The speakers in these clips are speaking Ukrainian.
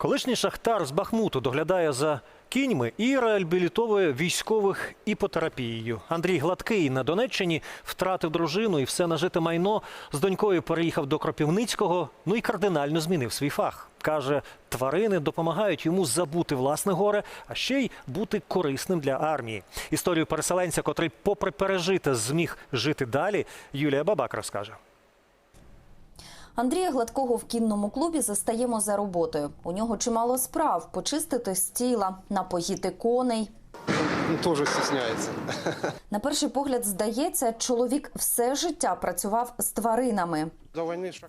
Колишній шахтар з Бахмуту доглядає за кіньми і реабілітовує військових іпотерапією. Андрій Гладкий на Донеччині втратив дружину і все нажите майно. З донькою переїхав до Кропивницького. Ну і кардинально змінив свій фах. Каже, тварини допомагають йому забути власне горе, а ще й бути корисним для армії. Історію переселенця, котрий, попри пережите, зміг жити далі, Юлія Бабак розкаже. Андрія Гладкого в кінному клубі застаємо за роботою. У нього чимало справ: почистити стіла, напоїти коней. Ну, тоже стесняется. На перший погляд здається, чоловік все життя працював з тваринами.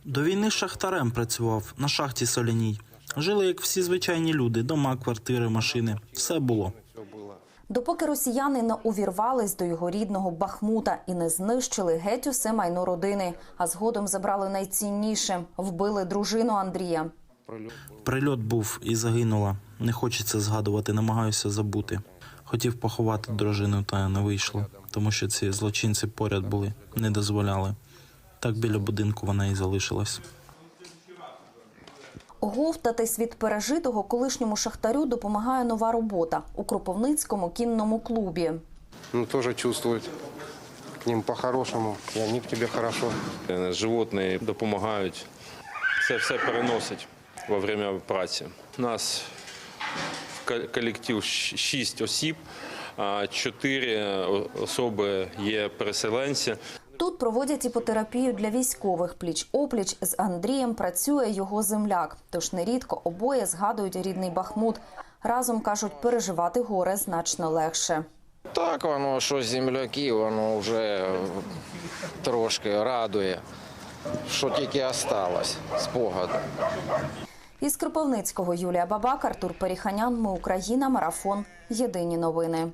До війни шахтарем працював на шахті соляній. Жили як всі звичайні люди: дома, квартири, машини. Все було. Допоки росіяни не увірвались до його рідного Бахмута і не знищили геть усе майно родини, а згодом забрали найцінніше вбили дружину Андрія. Прильот був і загинула. Не хочеться згадувати, намагаюся забути. Хотів поховати дружину, та не вийшло, тому що ці злочинці поряд були, не дозволяли. Так біля будинку вона і залишилась. Оговтатись від пережитого колишньому шахтарю допомагає нова робота у Кропивницькому кінному клубі. Ну, тоже чувствует к ним по-хорошему, и они к тебе хорошо. Е, Животні допомагають. Це все переносить во время праці. У нас ко- колектив шість осіб, а чотири особи є переселенці. Тут проводять іпотерапію для військових. Пліч опліч з Андрієм працює його земляк. Тож нерідко обоє згадують рідний Бахмут. Разом кажуть, переживати горе значно легше. Так, воно що земляки, воно вже трошки радує, що тільки осталось спогаду. Із Кропивницького Юлія Бабак, Артур Періханян. Ми Україна. Марафон. Єдині новини.